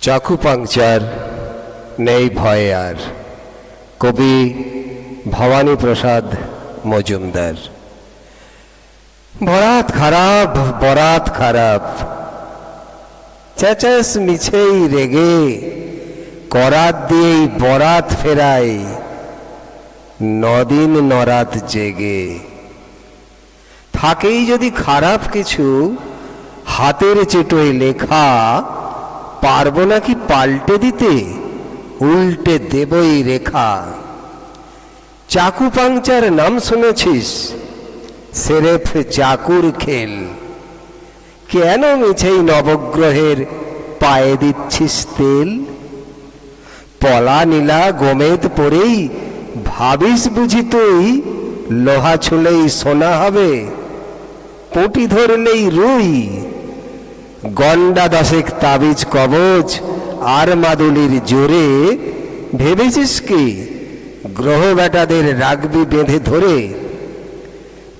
চাকু পাংচার নেই ভয় আর। কবি ভবানী প্রসাদ মজুমদার। বরাত খারাপ বরাত খারাপ। চেঁচাস মিছেই রেগে, করাত দিয়েই বরাত ফেরাই, নদিন নরাত জেগে। থাকেই যদি খারাপ কিছু, হাতের চেটোয় লেখা পারব নাকি পাল্টে দিতে? উল্টে দেবই রেখা। চাকু পাংচার নাম শুনেছিস? সেরেফ চাকুর খেল। কেন মিছেই নবগ্রহের পায়ে দিচ্ছিস তেল? পলা নীলা গোমেদ পরেই ভাবিস বুঝি তুই, লোহা ছুলেই সোনা হবে, পুঁটি ধরলেই রুই। গন্ডা দশেক তাবিজ কবচ আর মাদুলির জোরে। ভেবেছিস কি? গ্রহ বেটাদের রাগবি বেঁধে ধরে।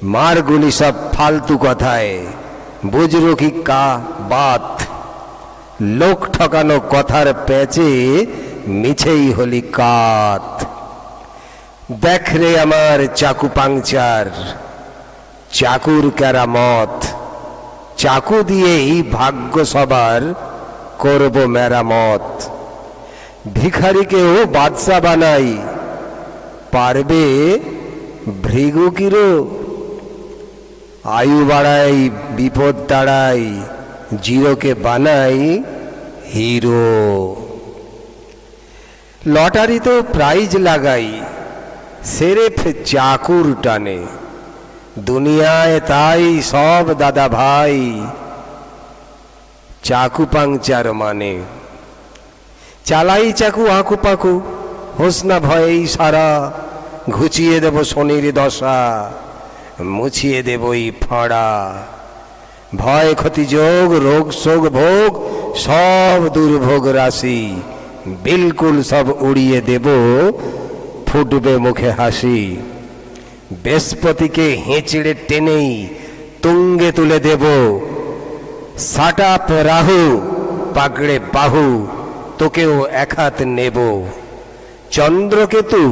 মারগুলি সব ফালতু কথায়। বুঝলো কি কা বাত? লোক ঠকানো কথার প্যাচে মিছেই হলি কাত। দেখ রে আমার চাকু পাংচার, চাকুর কেরামত চাকু দিয়েই ভাগ্য সবার করব মেরামত। ভিখারিকেও বাদশা বানাই। পারবে ভৃগু কিরো আয়ু বাড়াই, বিপদ তাড়াই, জিরোকে বানাই হিরো। লটারিতেও প্রাইজ লাগাই, সেরেফ চাকুর টানে। দুনিয়ায় তাই সব দাদা ভাই। চাকু পাংচার মানে। চালাই চাকু, আঁকু পাকু, হোসনা ভয়েই সারা। ঘুচিয়ে দেব শনির দশা, মুছিয়ে দেবই ফাঁড়া। ভয়, ক্ষতি, যোগ, রোগ, শোক, ভোগ, সব দুর্ভোগ রাশি। বিলকুল সব উড়িয়ে দেব, ফুটবে মুখে হাসি। বৃহস্পতিকে হেঁচড়ে টেনেই তুঙ্গে তুলে দেব। সাটাপ রাহু পাগড়ে বাহু তোকেও এক হাত নেব। চন্দ্রকেতু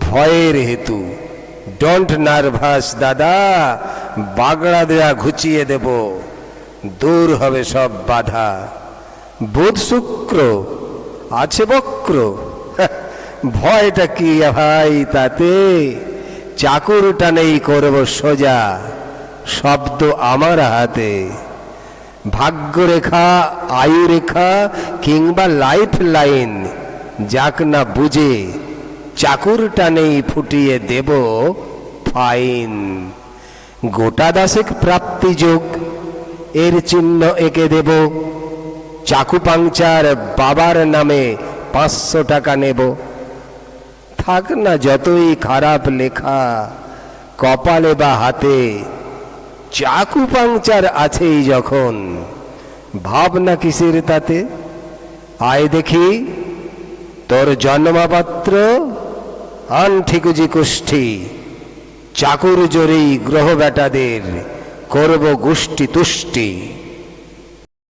ভয়ের হেতু। ডোন্ট নার্ভাস দাদা বাগড়া দেয়া ঘুচিয়ে দেব। দূর হবে সব বাধা। বুধ শুক্র আছে বক্র। হ্যাঁ, ভয়টা কি ভাই তাতে? চাকুর টানেই করব সোজা, শব্দ আমার হাতে। ভাগ্যরেখা আয়ু রেখা কিংবা লাইফ লাইন যাক না বুঝে, চাকুর টানেই ফুটিয়ে দেব ফাইন। গোটা দাসেক প্রাপ্তি যোগ, এর চিহ্ন এঁকে দেব। চাকু পাংচার বাবার নামে পাঁচশো টাকা নেব। থাক না যতই খারাপ লেখা, কপালে বা হাতে, চাকু পাংচার আছেই যখন। ভাবনা কিসের তাতে? আয় দেখি, তোর জন্মপাত্র আনঠিকুজি কুষ্ঠি, চাকুর জোরেই গ্রহ বেটাদের করব গোষ্ঠী তুষ্টি।